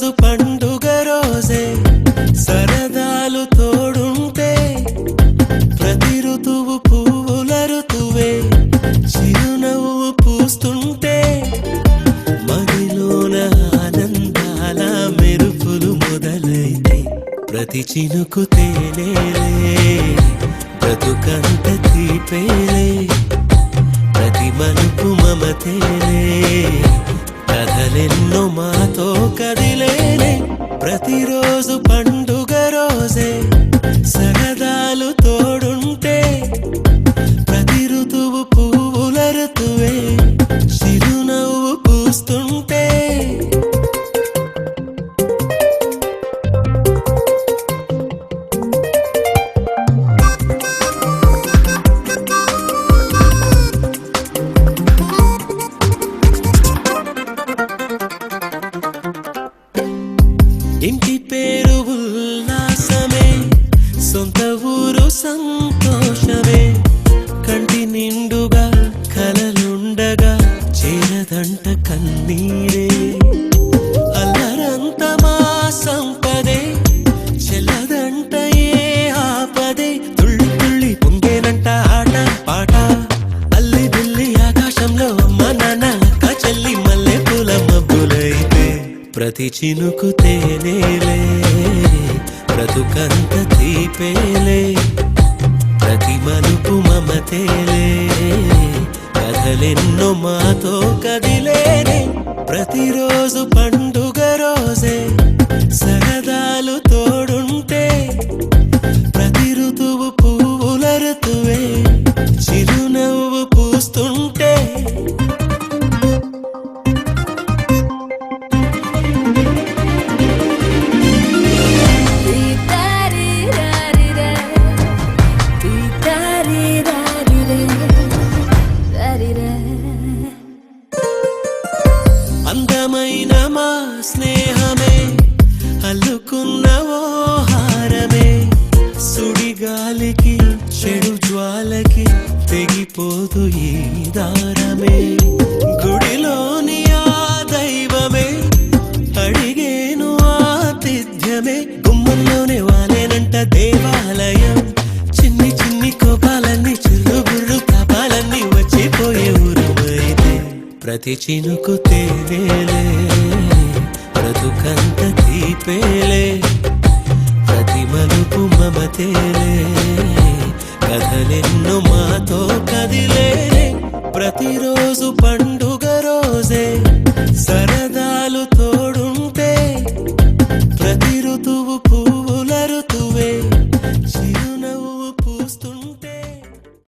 రోజు పండుగ రోజే సరదాలు తోడుంటే ప్రతి ఋతువు పువ్వుల ఋతువే చిరునవ్వు పూస్తుంటే మదిలోన ఆనందాల మెరుపులు మొదలైతే ప్రతి చినుకు తేలే బ్రతుకంత తీపేలే ప్రతి మలుపు మమతేలే కథలెన్నో మాతో కదిలేనే ప్రతిరోజు పండు ఇంటి పేరు ఉల్లాసమే సొంత ఊరు సంతోషమే. ప్రతి చినుకు తేనేలే బ్రతుకంత తీపేలే ప్రతి మలుపు మమతేలే కథలెన్నో మాతో కదిలేనే. ప్రతిరోజు పండుగ రోజే సరదాలు తోడు అందమైన మా స్నేహమే అల్లుకున్న ఓ హారమే. సుడిగాలికి చెడు జ్వాలకి తెగిపోదు ఈ దారమే. గుడిలోని ఆ దైవమే అడిగేను ఆతిథ్యమే. గుమ్మంలోనే వాలేనంట దేవ. ప్రతి చినుకు తేలే బ్రతుకంత తీపేలే ప్రతి మలుపు మమతేలే కథలెన్ను మాతో కదిలే ప్రతిరోజు పండుగ రోజే సరదా